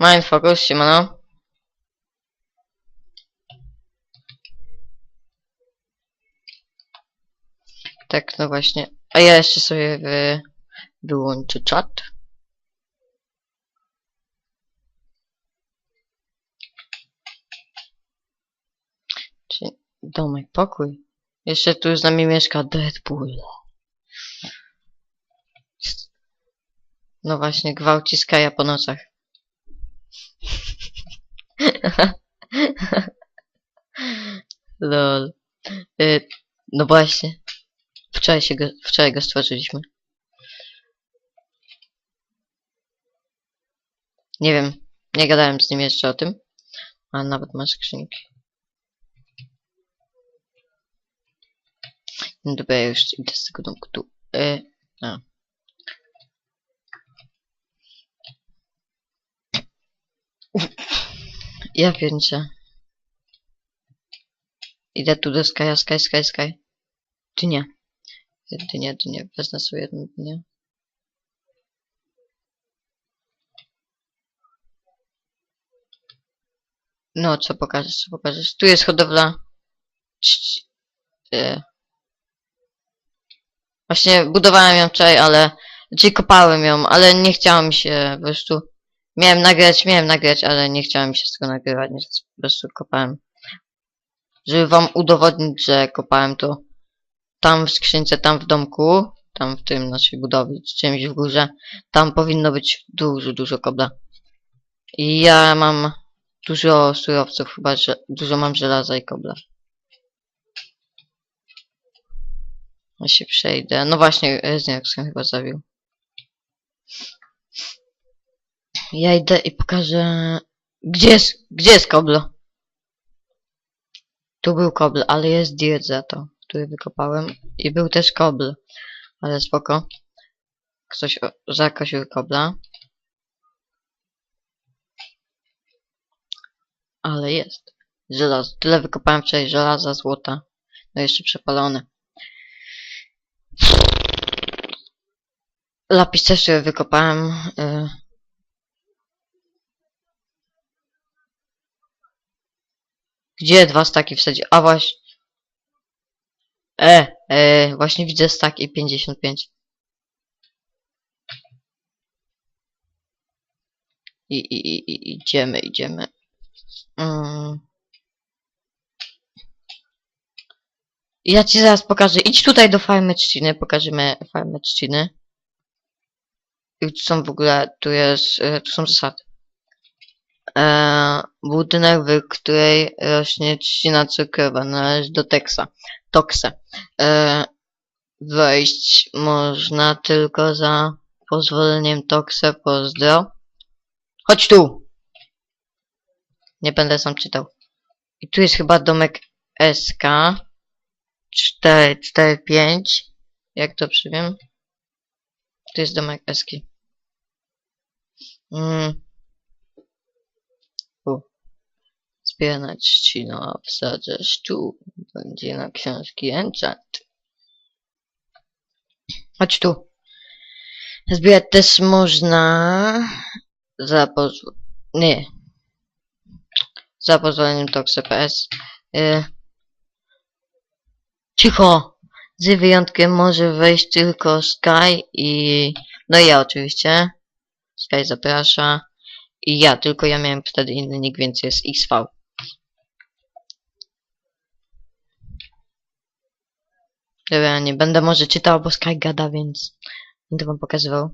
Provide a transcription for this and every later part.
Mindfocus, siemano. Tak, no właśnie. A ja jeszcze sobie wy... wyłączę czat. Czyli domek, pokój. Jeszcze tu z nami mieszka Deadpool. No właśnie, gwałci Skaja po nocach. Lol. Y, no właśnie. Wczoraj, się go, wczoraj go stworzyliśmy. Nie wiem. Nie gadałem z nim jeszcze o tym. A nawet ma skrzynki. No dobra, ja już idę z tego domku tu. Y, a. Pierniczę. Idę tu do Sky'a, Sky, Sky, Sky. Czy nie? Dynia, dynia. Wezmę sobie jedną dynię. No, co pokażesz, co pokażesz? Tu jest hodowla... E. Właśnie budowałem ją wczoraj, ale... Czyli kopałem ją, ale nie chciało mi się po prostu... Miałem nagrać, miałem nagrać, ale nie chciałem się z tego nagrywać, więc po prostu kopałem. Żeby wam udowodnić, że kopałem to tam w skrzynce, tam w domku, tam w tym naszej budowie, czy czymś w górze, tam powinno być dużo, dużo kobla. I ja mam dużo surowców, chyba, że dużo mam żelaza i kobla. Ja się przejdę. No właśnie, się chyba zabił. Ja idę i pokażę... Gdzie jest, gdzie jest koblo? Tu był kobl, ale jest dirt za to, który wykopałem. I był też kobl, ale spoko. Ktoś zakosił kobla. Ale jest. Żelazo. Tyle wykopałem wczoraj żelaza, złota. No jeszcze przepalone. Lapis też wykopałem. y, Gdzie dwa staki wsadzi? A właśnie. E, e, właśnie widzę stak i 55. I, i, i, idziemy, idziemy. Mm. Ja ci zaraz pokażę. Idź tutaj do farmy trzciny, pokażemy farmę trzciny. I tu są w ogóle, tu jest, e, tu są zasady. E, budynek, w której rośnie trzcina cukrowa, należy do Teksa. Tokse. E, wejść można tylko za pozwoleniem Tokse. Pozdro. Chodź tu! Nie będę sam czytał. I tu jest chyba domek SK. 445. Jak dobrze wiem. Tu jest domek SK. Mm. U. Zbierać trzcino, wsadzasz tu. Będzie na książki enchant. Chodź tu. Zbierać też można za. Nie. Za pozwoleniem Toxe.ps. Y... Cicho! Z wyjątkiem może wejść tylko Sky i... No i ja oczywiście. Sky zaprasza. I ja, tylko ja miałem wtedy inny nick, więc jest XV. Dobra, nie będę może czytał, bo Sky gada, więc będę wam pokazywał.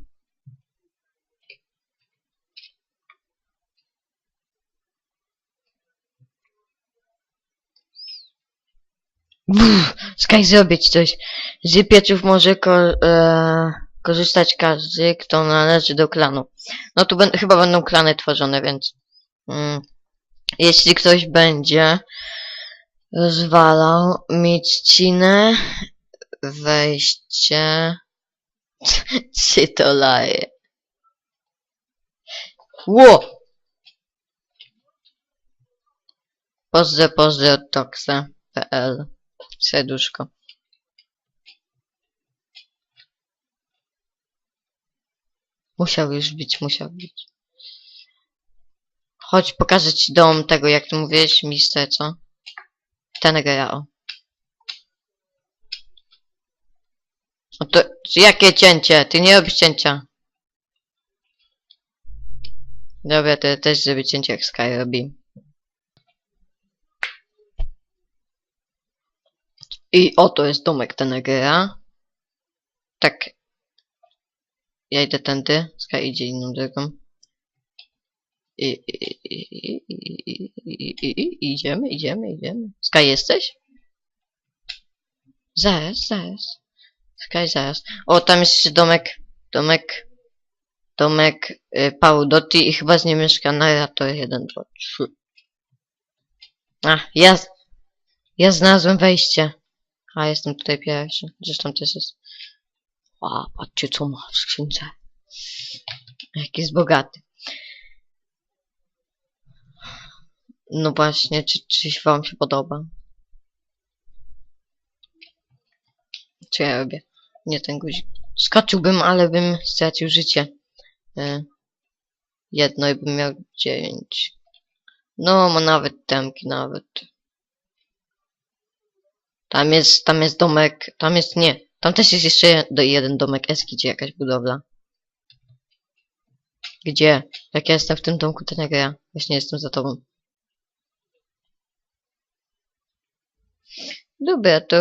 Uff, zrobić coś. Z pieczów może ko e korzystać każdy, kto należy do klanu. No tu chyba będą klany tworzone, więc... Mm, jeśli ktoś będzie rozwalał miedźcinę, wejście... Czy to laje? Ło! Pozdro, pozdro, toxe.pl Serduszko. Musiał już być, musiał być. Chodź, pokażę ci dom tego, jak ty mówiłeś, miejsce, co? Tenegera, o. No to jakie cięcie? Ty nie robisz cięcia. Dobra, to ja też zrobię cięcie jak Sky robi. I oto jest domek ten, Tenegera. Tak. Ja idę tędy. Sky idzie inną drogą. I, i, i, i, i, i, idziemy, idziemy, idziemy. Sky jesteś? Zaraz, zaraz. Sky, zaraz. O, tam jest domek, domek, domek y, Paul Dotti i chyba z nim mieszka Naira, to 1, 2, 3. A, ja, ja znalazłem wejście. A, jestem tutaj pierwszy. Zresztą też jest. A, patrzcie co ma w skrzynce. Jak jest bogaty. No właśnie, czy, czy wam się podoba? Co ja robię? Nie ten guzik. Skoczyłbym, ale bym stracił życie. E, jedno i bym miał dziewięć. No, ma nawet temki, nawet. Tam jest, tam jest domek, tam jest, nie. Tam też jest jeszcze jeden domek Eski, czy jakaś budowla. Gdzie? Jak ja jestem w tym domku, to nie gra. Właśnie jestem za tobą. Dobra, to...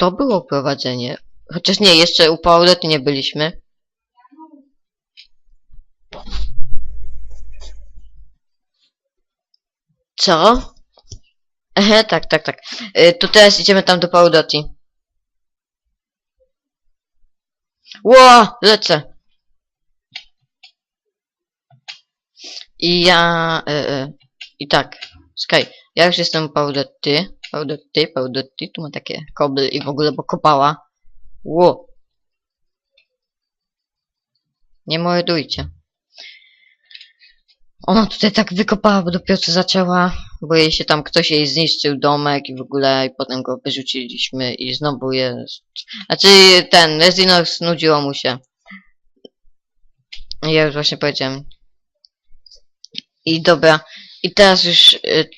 To było prowadzenie. Chociaż nie, jeszcze u Paulety nie byliśmy. Co? Ehe, tak, tak, tak. Y, to teraz idziemy tam do Paulety. Ło, lecę. I ja... Y, y, I tak, Sky, ja już jestem u Paulety. Paulety, Paulety, tu ma takie kobly i w ogóle pokopała. Ło. Nie mordujcie. Ona tutaj tak wykopała, bo dopiero co zaczęła, bo jej się tam ktoś jej zniszczył domek i w ogóle i potem go wyrzuciliśmy i znowu jest... Znaczy ten, Resinor nudziło mu się. Ja już właśnie powiedziałem. I dobra, i teraz już, y,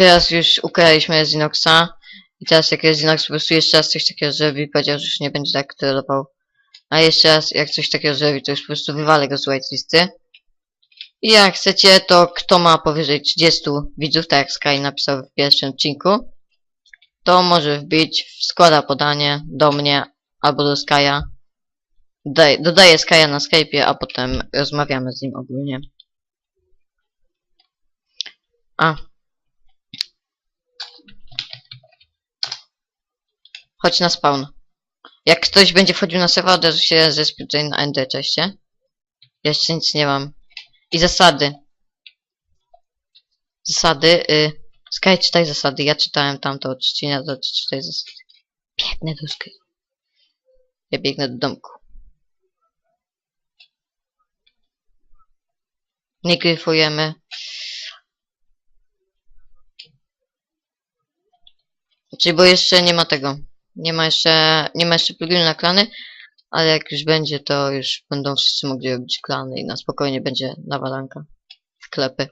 teraz już ukaraliśmy Resinoxa i teraz jak Resinox po prostu jeszcze raz coś takiego zrobi, powiedział, że już nie będzie tak trollował. A jeszcze raz, jak coś takiego zrobi, to już po prostu wywalę go z whitelisty. I jak chcecie, to kto ma powyżej 30 widzów, tak jak Sky napisał w pierwszym odcinku, to może wbić, składa podanie do mnie albo do Skya. Dodaję, dodaję Skya na Skype'ie, a potem rozmawiamy z nim ogólnie. A. Chodź na spawn. Jak ktoś będzie wchodził na serwer, od razu się zespił tutaj na Ender, czeście. Jeszcze nic nie mam. I zasady. Zasady. Y, Sky, czytaj zasady. Ja czytałem tamto od Trzcina, to czytaj zasady. Biegnę do Sky. Ja biegnę do domku. Nie gryfujemy. Czyli bo jeszcze nie ma tego. Nie ma jeszcze, nie ma jeszcze pluginu na klany, ale jak już będzie, to już będą wszyscy mogli robić klany i na spokojnie będzie nawalanka. Sklepy.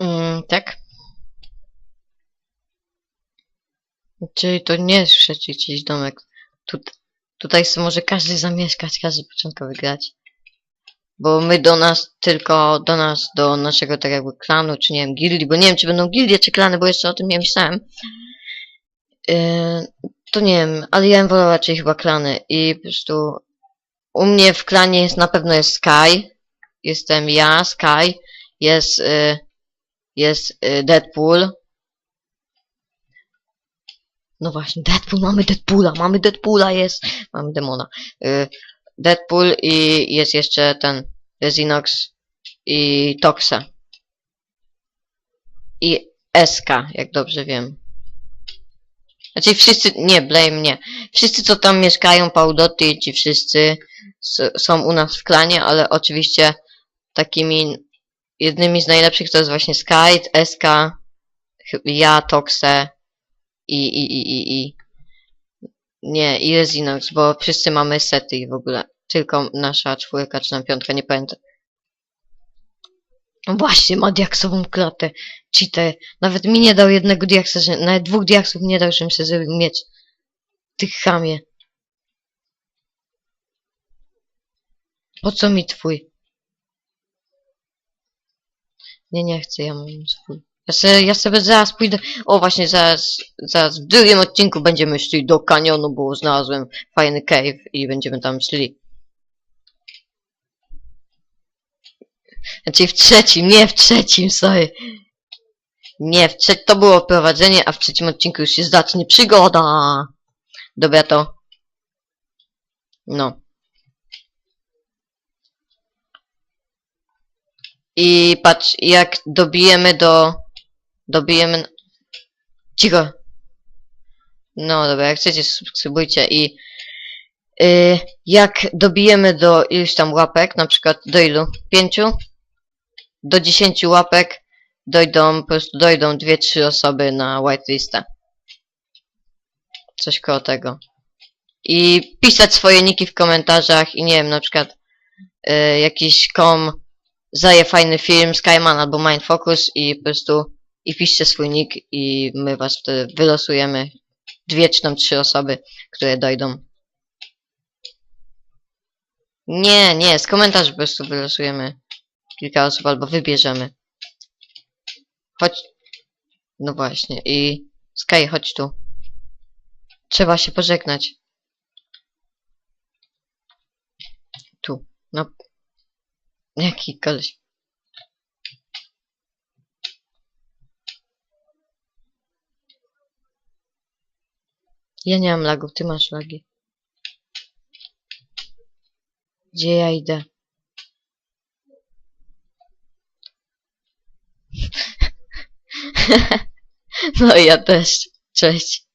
Mm, tak? Czyli to nie jest trzeci gdzieś domek. Tu, tutaj może każdy zamieszkać, każdy początkowy grać. Bo my do nas, tylko do nas, do naszego tak jakby klanu, czy nie wiem, gildii, bo nie wiem, czy będą gildie, czy klany, bo jeszcze o tym nie myślałem. Yy, to nie wiem, ale ja bym wolał raczej chyba klany i po prostu u mnie w klanie jest na pewno jest Sky, jestem ja, Sky, jest, yy, jest yy, Deadpool, no właśnie, Deadpool, mamy Deadpoola, mamy Deadpoola, jest, mamy demona. Y, Deadpool i jest jeszcze ten Resinox i Toxa. I SK, jak dobrze wiem. Znaczy wszyscy, nie, blame nie. Wszyscy, co tam mieszkają, Paudoty, ci wszyscy są u nas w klanie, ale oczywiście takimi jednymi z najlepszych to jest właśnie Skype, SK, ja, Toxe i, i, i, i, i nie, i Resinox, bo wszyscy mamy sety i w ogóle. Tylko nasza czwórka czy tam piątka, nie pamiętam. No Właśnie, ma diaksową klatę. Cheater. Nawet mi nie dał jednego diaksa, że, nawet dwóch diaksów nie dał, żebym sobie zrobił miecz. Ty chamie. Po co mi twój? Nie, nie chcę, ja mam swój. Ja ja sobie zaraz pójdę. O, właśnie, zaraz, zaraz w drugim odcinku będziemy szli do kanionu, bo znalazłem fajny cave i będziemy tam szli. Znaczy w trzecim, nie w trzecim, sorry. Nie, w trzecim to było prowadzenie, a w trzecim odcinku już się zacznie przygoda. Dobra to. No. I patrz, jak dobijemy do... Dobijemy... Cicho. No dobra, jak chcecie, subskrybujcie i... y, jak dobijemy do iluś tam łapek, na przykład do ilu? Pięciu? Do dziesięciu łapek dojdą, po prostu dojdą dwie, trzy osoby na whitelistę. Coś koło tego. I pisać swoje niki w komentarzach i nie wiem, na przykład y, jakiś kom zaje fajny film, Skyman albo Mindfocus i po prostu i piszcie swój nick i my was wtedy wylosujemy dwie czy tam trzy osoby, które dojdą. Nie, nie, z komentarzy po prostu wylosujemy kilka osób albo wybierzemy. Chodź. No właśnie i Sky, chodź tu. Trzeba się pożegnać. Tu. No. Jaki koleś. Ja nie mam lagów, ty masz lagi. Gdzie ja idę? No ja też. Cześć.